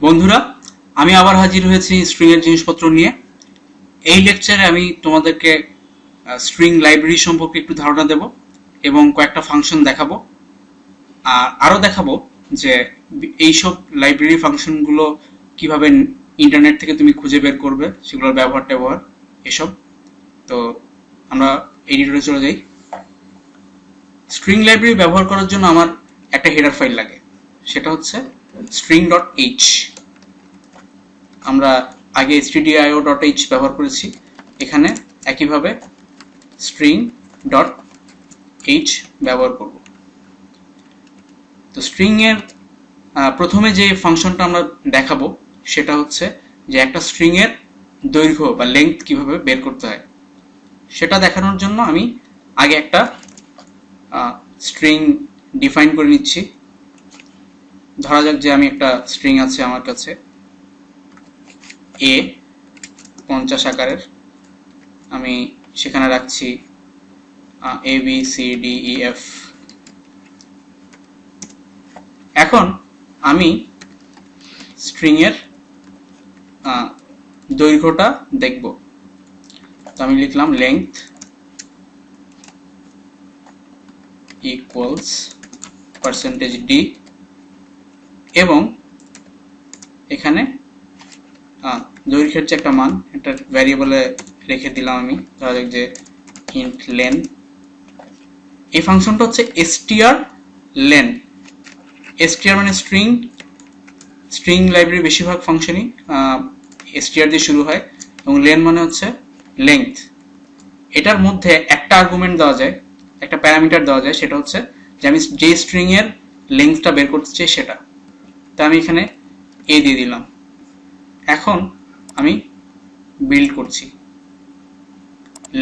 বন্ধুরা, আমি আবার হাজির হয়েছি স্ট্রিং এর জিনিসপত্র নিয়ে। এই লেকচারে আমি তোমাদেরকে স্ট্রিং লাইব্রেরি সম্পর্কে একটু ধারণা দেব এবং কয়েকটা ফাংশন দেখাবো। আর আরও দেখাবো যে এইসব লাইব্রেরি ফাংশনগুলো কীভাবে ইন্টারনেট থেকে তুমি খুঁজে বের করবে, সেগুলোর ব্যবহার ট্যাবহার, এসব। তো আমরা এডিটরে চলে যাই। স্ট্রিং লাইব্রেরি ব্যবহার করার জন্য আমার একটা হেডার ফাইল লাগে। সেটা হচ্ছে string ডট এইচ আমরা আগে stdio ডট এইচ ব্যবহার করেছি। এখানে একইভাবে string ডট এইচ ব্যবহার করব। তো স্ট্রিং এর প্রথমে যে ফাংশনটা আমরা দেখাবো, সেটা হচ্ছে যে একটা স্ট্রিং এর দৈর্ঘ্য বা লেংথ কীভাবে বের করতে হয়। সেটা দেখানোর জন্য আমি আগে একটা স্ট্রিং ডিফাইন করে নিচ্ছি। ধরা যাক যে আমি একটা স্ট্রিং আছে আমার কাছে। এ পঞ্চাশ আকারের। আমি সেখানে রাখছি A B C D E F এখন আমি স্ট্রিং এর দৈর্ঘ্যটা দেখব। তো আমি লিখলাম লেংথ ইকুয়ালস পার্সেন্টেজ ডি এবং এখানে দৈর্ঘ্যের যে একটা মান, একটা ভ্যারিয়েবলে রেখে দিলাম আমি। ধরা যাক যে ইন্ট লেন এই ফাংশনটা হচ্ছে এসটিআর লেন এসটিআর মানে স্ট্রিং স্ট্রিং লাইব্রেরি বেশিরভাগ ফাংশনই str দিয়ে শুরু হয় এবং লেন মানে হচ্ছে লেংথ এটার মধ্যে একটা আর্গুমেন্ট দেওয়া যায়, একটা প্যারামিটার দেওয়া যায়, সেটা হচ্ছে যে আমি যে স্ট্রিং এর লেন্থটা বের করতে চাই সেটা। তা আমি এখানে এ দিয়ে দিলাম। এখন আমি বিল্ড করছি।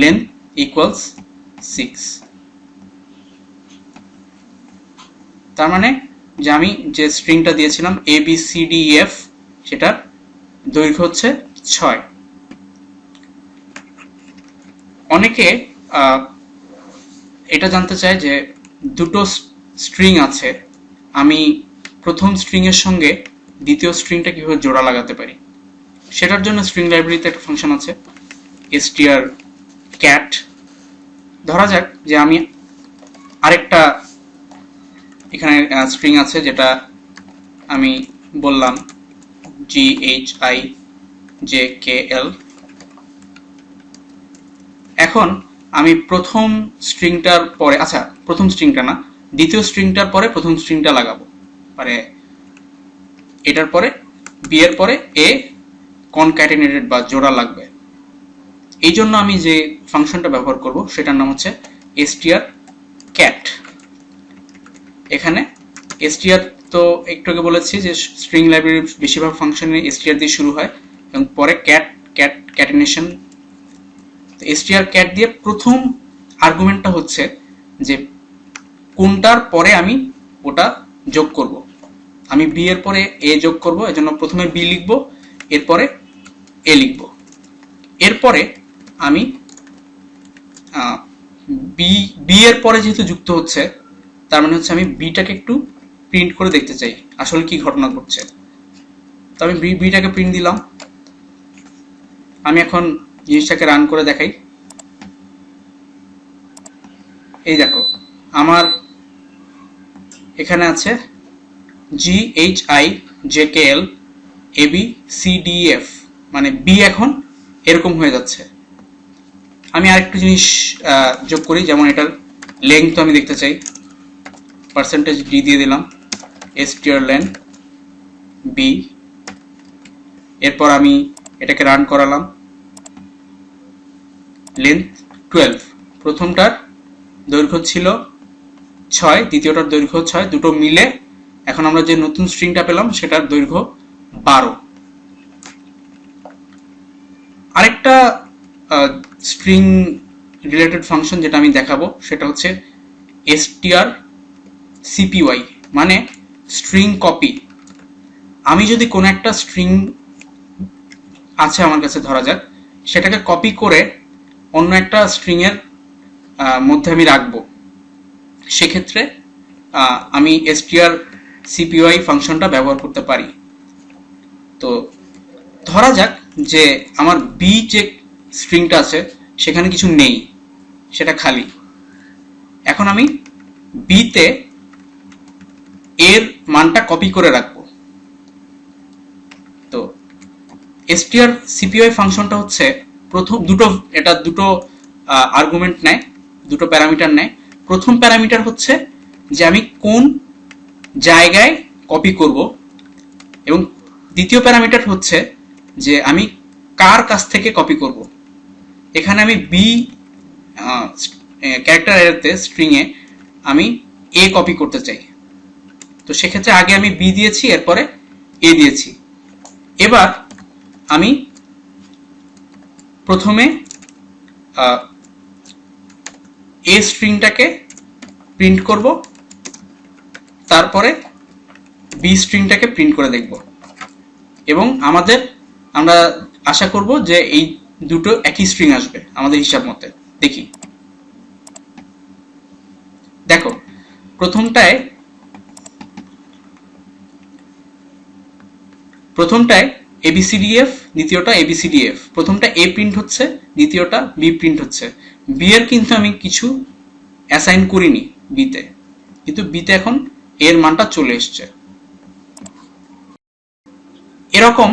লেন্থ ইকুয়ালস সিক্স তার মানে যে আমি যে স্ট্রিংটা দিয়েছিলাম A B C D F সেটার দৈর্ঘ্য হচ্ছে ছয়। অনেকে এটা জানতে চায় যে দুটো স্ট্রিং আছে। আমি প্রথম স্ট্রিং এর সঙ্গে দ্বিতীয় স্ট্রিংটা কীভাবে জোড়া লাগাতে পারি? সেটার জন্য স্ট্রিং লাইব্রেরিতে একটা ফাংশন আছে, str ক্যাট ধরা যাক যে আমি আরেকটা এখানে স্ট্রিং আছে যেটা আমি বললাম G H I J K L এখন আমি প্রথম স্ট্রিংটার পরে আচ্ছা প্রথম স্ট্রিংটা না, দ্বিতীয় স্ট্রিংটার পরে প্রথম স্ট্রিংটা লাগাবো। মানে এটার পরে বি এর পরে এ কনক্যাটেনেটেড বা জোড়া লাগবে। এই জন্য আমি যে ফাংশনটা ব্যবহার করব, সেটার নাম হচ্ছে str ক্যাট এখানে str তো একটু আগে বলেছি যে স্ট্রিং লাইব্রেরির বেশিরভাগ ফাংশনে str দিয়ে শুরু হয়, এবং পরে cat cat catenation str cat দিয়ে প্রথম আর্গুমেন্টটা হচ্ছে যে কোনটার পরে আমি ওটা যোগ করব। আমি বি এর পরে এ যোগ করব, এজন্য প্রথমে বি লিখব, এরপরে এ লিখব। এরপরে আমি বি বি এর পরে যেহেতু যুক্ত হচ্ছে, তার মানে হচ্ছে আমি বিটাকে একটু প্রিন্ট করে দেখতে চাই, আসলে কি ঘটনা ঘটছে। তো আমি বি বিটাকে প্রিন্ট দিলাম। আমি এখন জিনিসটাকে রান করে দেখাই। এই দেখো, আমার এখানে আছে G H I J K L A B C D F মানে বি এখন এরকম হয়ে যাচ্ছে। আমি আরেকটু জিনিস যোগ করি, যেমন এটার লেংথ আমি দেখতে চাই। পার্সেন্টেজ ডি দিয়ে দিলাম। এস টিয়ার লেন বি এরপর আমি এটাকে রান করালাম। লেন্থ টুয়েলভ প্রথমটার দৈর্ঘ্য ছিল ছয়, দ্বিতীয়টার দৈর্ঘ্য ছয়, দুটো মিলে এখন আমরা যে নতুন স্ট্রিংটা পেলাম, সেটার দৈর্ঘ্য বারো। আরেকটা স্ট্রিং রিলেটেড ফাংশন যেটা আমি দেখাবো, সেটা হচ্ছে str সিপিওয়াই মানে স্ট্রিং কপি আমি যদি কোনো একটা স্ট্রিং আছে আমার কাছে ধরা যাক, সেটাকে কপি করে অন্য একটা স্ট্রিং এর মধ্যে আমি রাখব। সেক্ষেত্রে আমি str cpy ফাংশনটা ব্যবহার করতে পারি। তো ধরা যাক যে আমার বি যে স্ট্রিংটা আছে, সেখানে কিছু নেই, সেটা খালি। এখন আমি বিতে এর মানটা কপি করে রাখব। তো str cpy ফাংশনটা হচ্ছে প্রথম দুটো, এটা দুটো আর্গুমেন্ট নেয়, দুটো প্যারামিটার নেয়। প্রথম প্যারামিটার হচ্ছে যে আমি কোন জায়গায় কপি করব। এবং দ্বিতীয় প্যারামিটার হচ্ছে যে আমি কার কাছ থেকে কপি করব। এখানে আমি বি ক্যারেক্টার এতে স্ট্রিংয়ে আমি এ কপি করতে চাই। তো সেক্ষেত্রে আগে আমি বি দিয়েছি, এরপরে এ দিয়েছি। এবার আমি প্রথমে এ স্ট্রিংটাকে প্রিন্ট করব। তারপরে বি স্ট্রিংটাকে প্রিন্ট করে দেখব। এবং আমাদের, আমরা আশা করব যে এই দুটো একই স্ট্রিং আসবে আমাদের হিসাব মতে। দেখি। দেখো, প্রথমটায় প্রথমটায় এবিসিডিএফ দ্বিতীয়টা এবিসিডিএফ প্রথমটা এ প্রিন্ট হচ্ছে, দ্বিতীয়টা বি প্রিন্ট হচ্ছে। বি এর কিন্তু আমি কিছু অ্যাসাইন করিনি বিতে কিন্তু বিতে এখন এর মানটা চলে এসছে। এরকম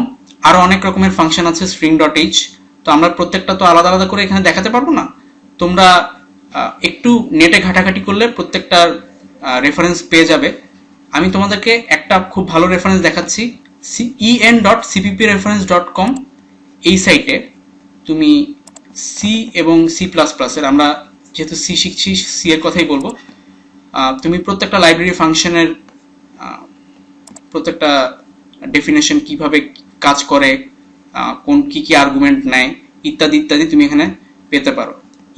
আরও অনেক রকমের ফাংশন আছে স্ট্রিং ডট এইচ তো আমরা প্রত্যেকটা তো আলাদা আলাদা করে এখানে দেখাতে পারব না। তোমরা একটু নেটে ঘাটাঘাটি করলে প্রত্যেকটার রেফারেন্স পেয়ে যাবে। আমি তোমাদেরকে একটা খুব ভালো রেফারেন্স দেখাচ্ছি E N dot C P P reference dot com এই সাইটে তুমি সি এবং সি প্লাস প্লাসের আমরা যেহেতু সি শিখছি সি এর কথাই বলব। তুমি প্রত্যেকটা লাইব্রেরি ফাংশনের প্রত্যেকটা ডেফিনেশন কীভাবে কাজ করে কোন কি কি আর্গুমেন্ট নেয়, ইত্যাদি ইত্যাদি তুমি এখানে পেতে পারো।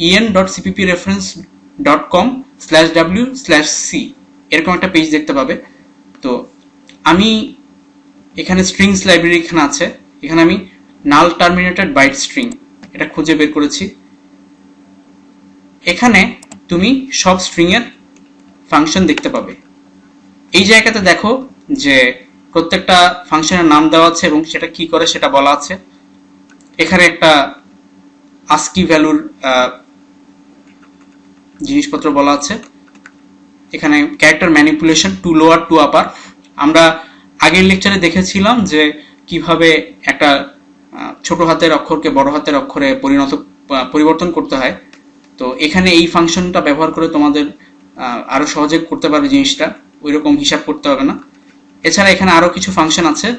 E N dot C P P reference dot com slash W slash C এরকম একটা পেজ দেখতে পাবে। তো আমি এখানে স্ট্রিংস লাইব্রেরি এখানে আছে। এখানে আমি নাল টার্মিনেটেড বাইট স্ট্রিং এটা খুঁজে বের করেছি। এখানে তুমি সব স্ট্রিং এর ফাংশন দেখতে পাবে। এই জায়গাতে দেখো যে প্রত্যেকটা ফাংশনের নাম দেওয়া আছে এবং সেটা কি করে সেটা বলা আছে। এখানে একটা আস্কি ভ্যালুর জিনিসপত্র বলা আছে। এখানে character manipulation to lower to upper আমরা আগের লেকচারে দেখেছিলাম যে কীভাবে একটা ছোট হাতের অক্ষরকে বড় হাতের অক্ষরে পরিণত পরিবর্তন করতে হয়। তো এখানে এই ফাংশনটা ব্যবহার করে তোমাদের আহ, আরও সহজে করতে পারবে জিনিসটা ওই রকম হিসাব করতে হবে না। এছাড়া এখানে আরও কিছু ফাংশন আছে।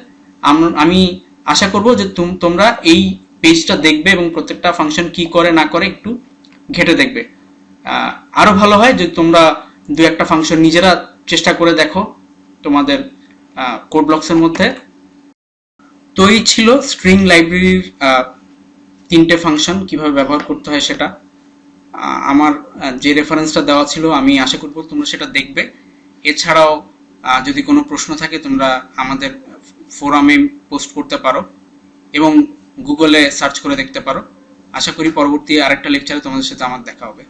আমি আশা করব যে তুম- তোমরা এই পেজটা দেখবে এবং প্রত্যেকটা ফাংশন কি করে না করে একটু ঘেটে দেখবে। আহ, আরও ভালো হয় যে তোমরা দু একটা ফাংশন নিজেরা চেষ্টা করে দেখো তোমাদের কোড ব্লকসের মধ্যে। তো এই ছিল স্ট্রিং লাইব্রেরির তিনটে ফাংশন কীভাবে ব্যবহার করতে হয় সেটা। আমার যে রেফারেন্সটা দেওয়া ছিল, আমি আশা করব তোমরা সেটা দেখবে। এছাড়াও যদি কোনো প্রশ্ন থাকে, তোমরা আমাদের ফোরামে পোস্ট করতে পারো এবং গুগলে সার্চ করে দেখতে পারো। আশা করি পরবর্তী আরেকটা লেকচারে তোমাদের সাথে আমার দেখা হবে।